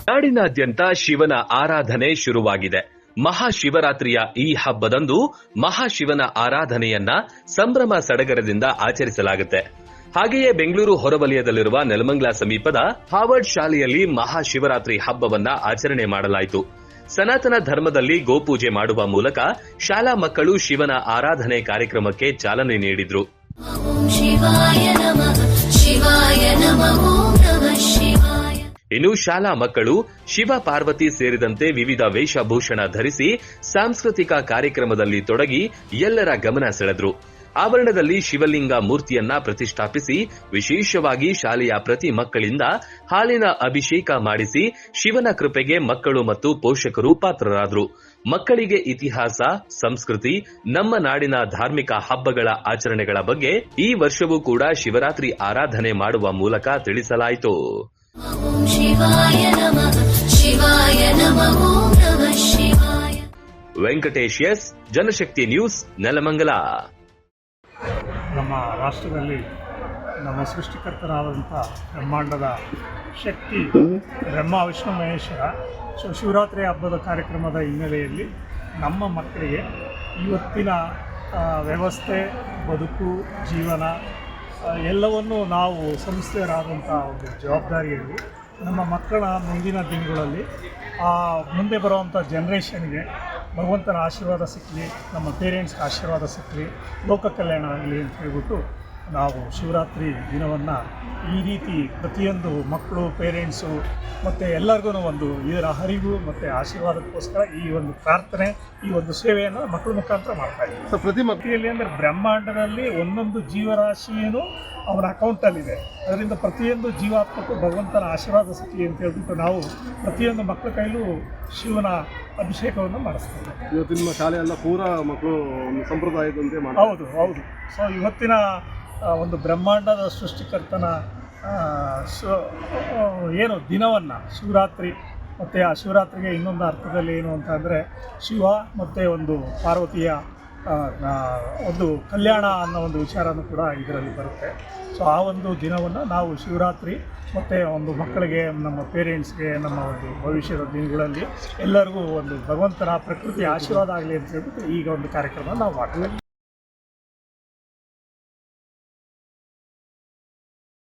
ನಾಡಿನಾದ್ಯಂತ ಶಿವನ ಆರಾಧನೆ ಶುರುವಾಗಿದೆ. ಮಹಾಶಿವರಾತ್ರಿಯ ಈ ಹಬ್ಬದಂದು ಮಹಾಶಿವನ ಆರಾಧನೆಯನ್ನ ಸಂಭ್ರಮ ಸಡಗರದಿಂದ ಆಚರಿಸಲಾಗುತ್ತೆ. ಹಾಗೆಯೇ ಬೆಂಗಳೂರು ಹೊರವಲಯದಲ್ಲಿರುವ ನೆಲಮಂಗ್ಲ ಸಮೀಪದ ಹಾರ್ವರ್ಡ್ ಶಾಲೆಯಲ್ಲಿ ಮಹಾಶಿವರಾತ್ರಿ ಹಬ್ಬವನ್ನ ಆಚರಣೆ ಮಾಡಲಾಯಿತು. ಸನಾತನ ಧರ್ಮದಲ್ಲಿ ಗೋಪೂಜೆ ಮಾಡುವ ಮೂಲಕ ಶಾಲಾ ಮಕ್ಕಳು ಶಿವನ ಆರಾಧನೆ ಕಾರ್ಯಕ್ರಮಕ್ಕೆ ಚಾಲನೆ ನೀಡಿದ್ರು. ಇನ್ನು ಶಾಲಾ ಮಕ್ಕಳು ಶಿವ ಪಾರ್ವತಿ ಸೇರಿದಂತೆ ವಿವಿಧ ವೇಷಭೂಷಣ ಧರಿಸಿ ಸಾಂಸ್ಕೃತಿಕ ಕಾರ್ಯಕ್ರಮದಲ್ಲಿ ತೊಡಗಿ ಎಲ್ಲರ ಗಮನ ಸೆಳೆದ್ರು. ಆವರಣದಲ್ಲಿ ಶಿವಲಿಂಗ ಮೂರ್ತಿಯನ್ನ ಪ್ರತಿಷ್ಠಾಪಿಸಿ ವಿಶೇಷವಾಗಿ ಶಾಲೆಯ ಪ್ರತಿ ಮಕ್ಕಳಿಂದ ಹಾಲಿನ ಅಭಿಷೇಕ ಮಾಡಿಸಿ ಶಿವನ ಕೃಪೆಗೆ ಮಕ್ಕಳು ಮತ್ತು ಪೋಷಕರು ಪಾತ್ರರಾದರು. ಮಕ್ಕಳಿಗೆ ಇತಿಹಾಸ ಸಂಸ್ಕೃತಿ ನಮ್ಮ ನಾಡಿನ ಧಾರ್ಮಿಕ ಹಬ್ಬಗಳ ಆಚರಣೆಗಳ ಬಗ್ಗೆ ಈ ವರ್ಷವೂ ಕೂಡ ಶಿವರಾತ್ರಿ ಆರಾಧನೆ ಮಾಡುವ ಮೂಲಕ ತಿಳಿಸಲಾಯಿತು. Venkatesh S Janashakti news Nelamangala. ನಮ್ಮ ರಾಷ್ಟ್ರದಲ್ಲಿ ನಮ್ಮ ಸೃಷ್ಟಿಕರ್ತರಾದಂಥ ಬ್ರಹ್ಮಾಂಡದ ಶಕ್ತಿ ಬ್ರಹ್ಮ, ವಿಷ್ಣು, ಮಹೇಶ್ವರ ಸೊ ಶಿವರಾತ್ರಿ ಹಬ್ಬದ ಕಾರ್ಯಕ್ರಮದ ಹಿನ್ನೆಲೆಯಲ್ಲಿ ನಮ್ಮ ಮಕ್ಕಳಿಗೆ ಇವತ್ತಿನ ವ್ಯವಸ್ಥೆ, ಬದುಕು, ಜೀವನ ಎಲ್ಲವನ್ನು ನಾವು ಸಂಸ್ಥೆಯರಾದಂಥ ಒಂದು ಜವಾಬ್ದಾರಿಯಲ್ಲಿ ನಮ್ಮ ಮಕ್ಕಳ ಮುಂದಿನ ದಿನಗಳಲ್ಲಿ ಮುಂದೆ ಬರುವಂಥ ಜನ್ರೇಷನ್ಗೆ ಭಗವಂತನ ಆಶೀರ್ವಾದ ಸಿಕ್ಕಲಿ ನಮ್ಮ ಪೇರೆಂಟ್ಸ್ಗೆ ಆಶೀರ್ವಾದ ಸಿಕ್ಕಲಿ ಲೋಕ ಕಲ್ಯಾಣ ಆಗಲಿ ಅಂತ ಹೇಳ್ಬಿಟ್ಟು ನಾವು ಶಿವರಾತ್ರಿ ದಿನವನ್ನು ಈ ರೀತಿ ಪ್ರತಿಯೊಂದು ಮಕ್ಕಳು ಪೇರೆಂಟ್ಸು ಮತ್ತು ಎಲ್ಲರಿಗೂ ಒಂದು ಇದರ ಹರಿವು ಮತ್ತು ಆಶೀರ್ವಾದಕ್ಕೋಸ್ಕರ ಈ ಒಂದು ಪ್ರಾರ್ಥನೆ ಈ ಒಂದು ಸೇವೆಯನ್ನು ಮಕ್ಕಳ ಮುಖಾಂತರ ಮಾಡ್ತಾ ಇದ್ದೀವಿ. ಸೊ ಪ್ರತಿ ಮಕ್ಕಳಲ್ಲಿ ಅಂದರೆ ಬ್ರಹ್ಮಾಂಡದಲ್ಲಿ ಒಂದೊಂದು ಜೀವರಾಶಿಯೇನು ಅವನ ಅಕೌಂಟಲ್ಲಿದೆ ಅದರಿಂದ ಪ್ರತಿಯೊಂದು ಜೀವಾತ್ಮಕ್ಕೂ ಭಗವಂತನ ಆಶೀರ್ವಾದ ಸಿಕ್ಕಿ ಅಂತ ಹೇಳ್ಬಿಟ್ಟು ನಾವು ಪ್ರತಿಯೊಂದು ಮಕ್ಕಳ ಕೈಲೂ ಶಿವನ ಅಭಿಷೇಕವನ್ನು ಮಾಡಿಸ್ತೇವೆ. ಇವತ್ತು ನಿಮ್ಮ ಶಾಲೆ ಎಲ್ಲ ಪೂರ ಮಕ್ಕಳು ಸಂಪ್ರದಾಯದಂತೆ ಹೌದು ಹೌದು. ಸೊ ಇವತ್ತಿನ ಒಂದು ಬ್ರಹ್ಮಾಂಡದ ಸೃಷ್ಟಿಕರ್ತನ ಸೊ ಏನು ದಿನವನ್ನು, ಶಿವರಾತ್ರಿ, ಮತ್ತು ಆ ಶಿವರಾತ್ರಿಗೆ ಇನ್ನೊಂದು ಅರ್ಥದಲ್ಲಿ ಏನು ಅಂತ ಅಂದರೆ ಶಿವ ಮತ್ತು ಒಂದು ಪಾರ್ವತಿಯ ಒಂದು ಕಲ್ಯಾಣ ಅನ್ನೋ ಒಂದು ವಿಚಾರನೂ ಕೂಡ ಇದರಲ್ಲಿ ಬರುತ್ತೆ. ಸೊ ಆ ಒಂದು ದಿನವನ್ನು ನಾವು ಶಿವರಾತ್ರಿ ಮತ್ತು ಒಂದು ಮಕ್ಕಳಿಗೆ, ನಮ್ಮ ಪೇರೆಂಟ್ಸ್ಗೆ ನಮ್ಮ ಒಂದು ಭವಿಷ್ಯದ ದಿನಗಳಲ್ಲಿ ಎಲ್ಲರಿಗೂ ಒಂದು ಭಗವಂತನ ಪ್ರಕೃತಿ ಆಶೀರ್ವಾದ ಆಗಲಿ ಅಂತ ಹೇಳ್ಬಿಟ್ಟು ಈಗ ಒಂದು ಕಾರ್ಯಕ್ರಮ ನಾವು ಮಾಡ್ತೀವಿ.